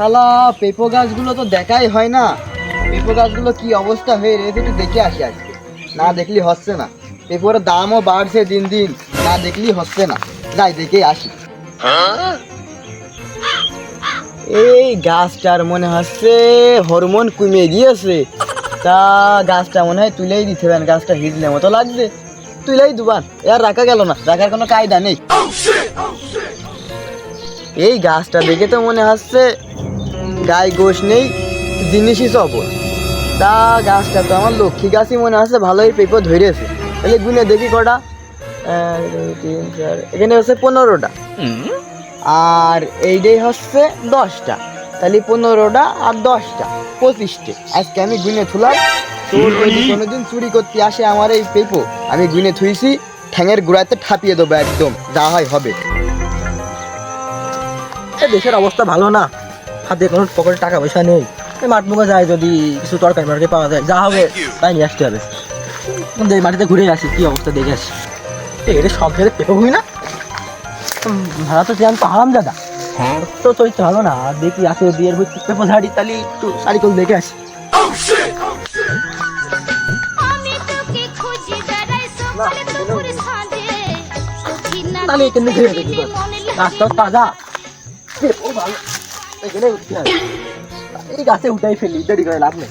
শালা, পেঁপো গাছগুলো তো দেখাই হয় না। পেঁপো গাছগুলো কি অবস্থা হয়ে রয়েছে একটু দেখে আসি আজকে। না দেখলি হচ্ছে না। পেঁপোর দামও বাড়ছে দিন দিন। না দেখলি হচ্ছে না। যাই, দেখে আসি। এই গাছটার মনে হচ্ছে হরমোন কমে গিয়েছে। তা গাছটা মনে হয় তুলেই দিতে হবে গাছটা হিজলে মতো লাগছে তুলেই দুবান আর রাখা গেল না। রাখার কোনো কায়দা নেই। এই গাছটা দেখে তো মনে হচ্ছে গায়ে গোশ নেই জিনিসই সবল তা গাছটা তো আমার লক্ষ্মী গাছই মনে হচ্ছে ভালোই পেঁপো ধরেছে। তাহলে গুনে দেখি কটা। তিন চার এখানে হচ্ছে পনেরোটা। আর এইটাই হচ্ছে দশটা। তাহলে পনেরোটা আর দশটা পঁচিশটে। আজকে আমি গুনে থুলাম। যদি কোনোদিন চুরি করতে আসে আমার এই পেপো। আমি গুনে থুইছি ঠ্যাঙের গোড়াতে ঠাপিয়ে দেবো একদম যা হয় হবে। দেশের অবস্থা ভালো না। হাতে কোনো পকেটে টাকা পয়সা নেই। এই মাঠ মুখে যায় যদি কিছু তরকারি মার্কে পাওয়া যায় যা হবে তাই নিয়ে আসতে হবে। মাটিতে ঘুরে আসি কি অবস্থা দেখে আসি। এটা সব জায়গায় পেপে হই না? ভাড়া তো চেয়ান তো হারাম দাদা তো চরিত্র ভালো না দেখি আছে বিয়ের বই পেপো ঝাড়ি তাহলে একটু শাড়ি করে দেখে আসি। সখী না তাহলে এখানে ঘিরে গাছটা তাজা। পেপো ভালো। এখানে উঠতে হবে। এই গাছে উঠাই ফেলি দেরি করে লাভ নেই।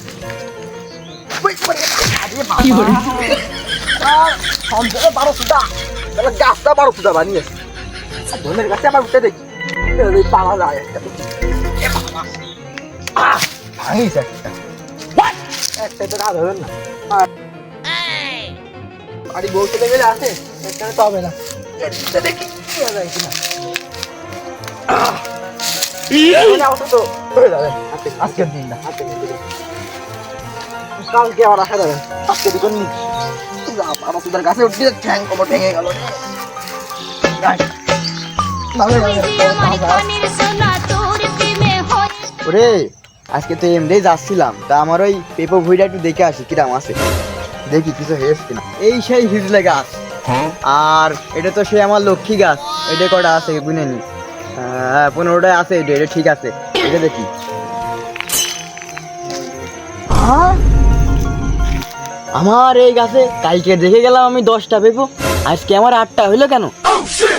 বারো সুদা। তাহলে গাছটা বারো সুদা বানিয়েছে ধনের গাছে আবার উঠে দেখি। পাওয়া যায় একটা ভাঙিয়েছে একটা। একটা তো কাজ হবে না। আর বাড়ি বউ চলে গেলে এখানে তো হবে না। দেখি কি হয়ে কিনা আজকের দিনটা আজকের কালকে আবার আসা যাবে আজকে আমার গাছে ঠ্যাং কোমর ভেঙে গেল হয় ওরে আজকে তো এমনি যাচ্ছিলাম তা আমার ওই পেপো ভুইটা একটু দেখে আসি কিরাম আছে। দেখি কিছু হয়েছে কিনা। এই সেই হিজলে গাছ। আর এটা তো সে আমার লক্ষ্মী গাছ এটা কটা আছে গুনে নি। হ্যাঁ পনেরোটায় আছে এটা এটা ঠিক আছে। এটা দেখি। আমার এই গাছে, কালকে দেখে গেলাম আমি দশটা পেপো আজকে আমার আটটা, হইল কেন?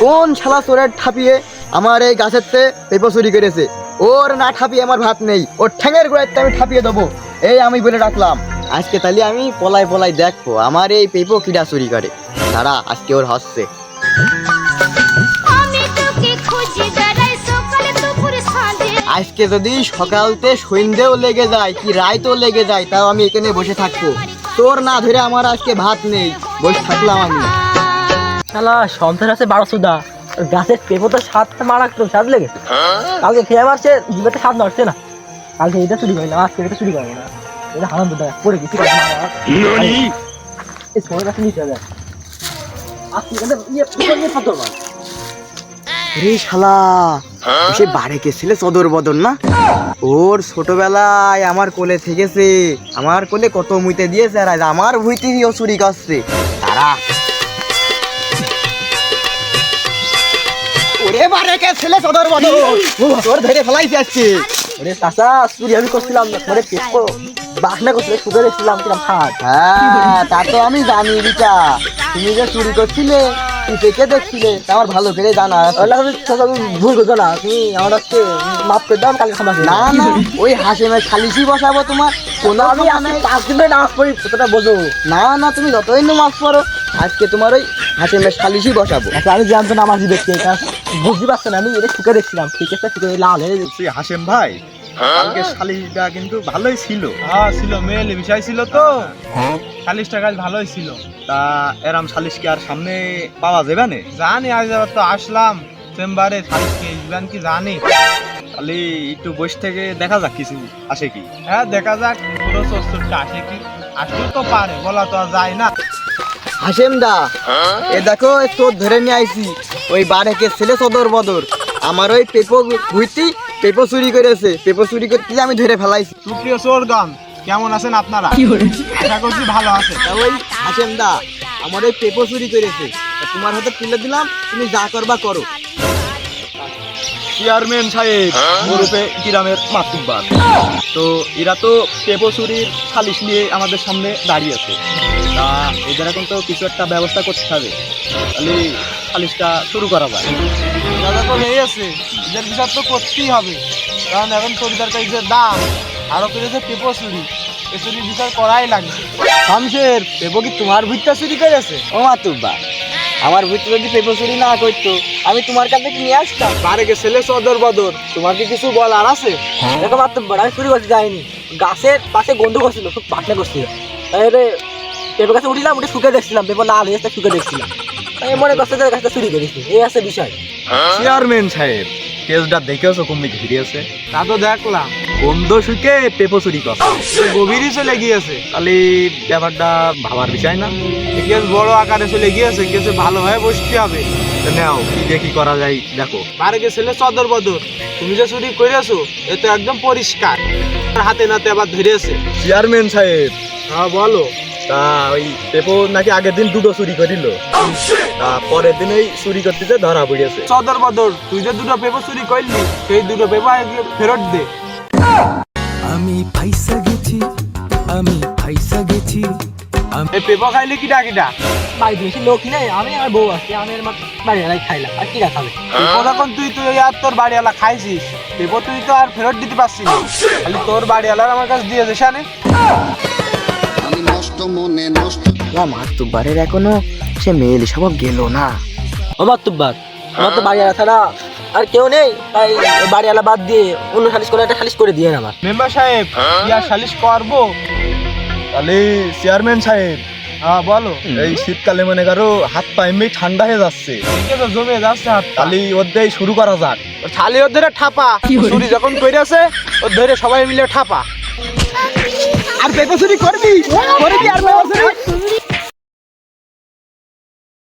কোন শালা চোরের ঠাপিয়ে আমার এই গাছের তে পেপো চুরি করেছে? ওর না ঠাপিয়ে আমার ভাত নেই। ওর ঠ্যাঙের গোড়াতে আমি ঠাপিয়ে দেবো। এই আমি বলে রাখলাম। আজকে তাহলে আমি পলাই পলাই দেখব, আমার এই পেপো কিটা চুরি করে? তারা আজকে ওর হচ্ছে। আজকে যদি সকালতে সন্ধ্যেও লেগে যায় কি রায়তেও লেগে যায় তাও আমি এখানে বসে থাকব। তোর না ধরে আমার আজকে ভাত নেই বসে থাকলাম আমি। শালা সন্তান আছে বারো সুদা। গাছের পেপো তো স্বাদ লেগেছে কালকে খেয়ে মারছে জিভেতে স্বাদ নড়ছে না। কালকে এটা চুরি করি না আজকে এটা চুরি করব না। এটা পড়ে গেছি। এই ছোট গাছে নিতে হবে আজকে ইয়ে ফাতর মার রে শালা সে বাড়ে গেছিলে সদর বদর, না? ওর ছোটবেলায় আমার কোলে থেকেছে। আমার কোলে কত মুইতে দিয়েছে আর আজ আমার ভুইতে ও চুরি করছে। তারা ওরে সদর বদর। তোর ধরে আজকে ওরে চাচা, চুরি আমি করছিলাম বাসনা করছিল এসেছিলাম কিরম হ্যাঁ তা তো আমি জানি রিটা তুমি যে চুরি করছিলে দেখে দেখছিলে আমার ভালো করে জানা। আছে। তুমি ভুল করছ না তুমি আমার আজকে মাফ করে দাও আমি কালকে ক্ষমা না না ওই হাসিমের খালিশি বসাবো তোমার। কোনো আমি নাই। পাঁচ দিন নামাজ পড়ি কতটা বোঝো। না না তুমি যতই নামাজ পড়ো আজকে তোমার ওই হাসিমের খালিশি বসাবো। আচ্ছা আমি জানতো না নামাজি দেখছি এটা বুঝতে পারছ না আমি এটা শুকে দেখছিলাম। ঠিক আছে শুকে লাল হয়ে হাসেম ভাই কালকে শালিশটা কিন্তু ভালোই ছিল। হ্যাঁ ছিল মেলে বিষয় ছিল তো। চাল্লিশটা কাজ ভালোই ছিল। তা এরাম শালিশ কি আর সামনে পাওয়া যাবে না? জানি আজ তো আসলাম চেম্বারে সালিশকে ইসবেন কি জানি। খালি একটু বসে থেকে দেখা যাক কিছু আসে কি। হ্যাঁ দেখা যাক পুরো চস্তুরটা আসে কি? আসলে তো পারে বলা তো আর যায় না। হাসেম দা এ দেখো তোর ধরে নিয়ে আইছি ওই বারেকে ছেলে সদর বদর। আমার ওই পেপো ভুইতি পেপো চুরি করেছে পেপো চুরি করতে আমি ধরে ফেলাইছি। সুপ্রিয় চোরগণ কেমন আছেন আপনারা? আশা করছি ভালো আছে ওই হাসেম দা আমার ওই পেপো চুরি করেছে। তোমার হাতে তুলে দিলাম তুমি যা করবা করো। চেয়ারম্যান সাহেব ওরূপে গ্রামের মাতুব্বার তো এরা তো পেপচুরির সালিশ নিয়ে আমাদের সামনে দাঁড়িয়ে আছে তা এদের এখন তো কিছু একটা ব্যবস্থা করতে হবে। তাহলে সালিশটা শুরু করা যায়। দাদা তো এই আছে এদের বিচার তো করতেই হবে। কারণ এখন তরি তরকারি যে দাম আরও করে যে পেপো চুরি এ চুরি বিচার করাই লাগবে। শামশের পেপো কি তোমার ভুট্টা চুরি করেছে ও মাতুব্বা আমার ভুট্টা যদি পেপো চুরি না করতো আমি তোমার কাছে কি নিয়ে আসতাম। বারেকে ছেলে সদর বদর তোমার কি কিছু বলার আছে? দেখো মাত্র আমি চুরি করতে যাইনি। গাছের পাশে গন্ধ করছিল খুব পাটনা করছিল। তাহলে পেঁপে গাছে উঠিলাম উঠে শুকে দেখছিলাম পেঁপে লাল হয়েছে শুকে দেখছিলাম। মনে করছে যে গাছটা চুরি করেছি। এই আছে বিষয়। চেয়ারম্যান সাহেব কেসটা দেখেছ? কমনি ঘিরিয়েছে তা তো দেখলাম। বন্ধ শুকে পেপচুরি কথা সে গভীরই চলে গিয়েছে। তাহলে ব্যাপারটা ভাবার বিষয় না। কেস বড় আকারে চলে গিয়েছে কেসে ভালোভাবে বসতে হবে। নাও কি কি করা যায় দেখো। বারেকে ছেলে চদর বদর তুমি যে চুরি করেছ এ তো একদম পরিষ্কার। হাতে নাতে আবার ধরেছে। চেয়ারম্যান সাহেব। হ্যাঁ বলো। তা ওই পেপো নাকি আগের দিন দুটো চুরি করিল তা পরের দিন ওই চুরি করতে যে ধরা পড়িয়েছে সদর বদর তুই যে দুটো পেপার চুরি করলি সেই দুটো পেপার ফেরত দে। আমি ফাইসা গেছি আমি ফাইসা গেছি এই পেপার খাইলে কিটা কিটা বাড়ি বেশি লোক নেই আমি আর বউ আছি আমি আর বাড়ি এলাই খাইলাম আর কি খাবে? যখন তুই তুই আর তোর বাড়িওয়ালা খাইছিস? পেপার তুই তো আর ফেরত দিতে পারছিস না। খালি তোর বাড়িওয়ালার আমার কাছে দিয়ে আমি নষ্ট মনে নষ্ট। মাতুব্বারের এখনও সে মেয়েলি স্বভাব গেল না। ও আমার তো বাড়িওয়ালা ছাড়া আর কেউ নেই। তাই বাড়িওয়ালা বাদ দিয়ে অন্য সালিশ করে একটা সালিশ করে দিয়ে আমার। মেম্বার সাহেব কি আর সালিশ করব? তাহলে চেয়ারম্যান সাহেব হ্যাঁ বলো। এই শীতকালে মনে করো হাত পা এমনি ঠান্ডা হয়ে যাচ্ছে। জমে যাচ্ছে হাত তাহলে ওর শুরু করা যাক। খালি ওর ধরে ঠাপা। চুরি যখন কইরাছে ওর ধরে সবাই মিলে ঠাপা। আর বেকসুরি করবি করবি আর বেকসুরি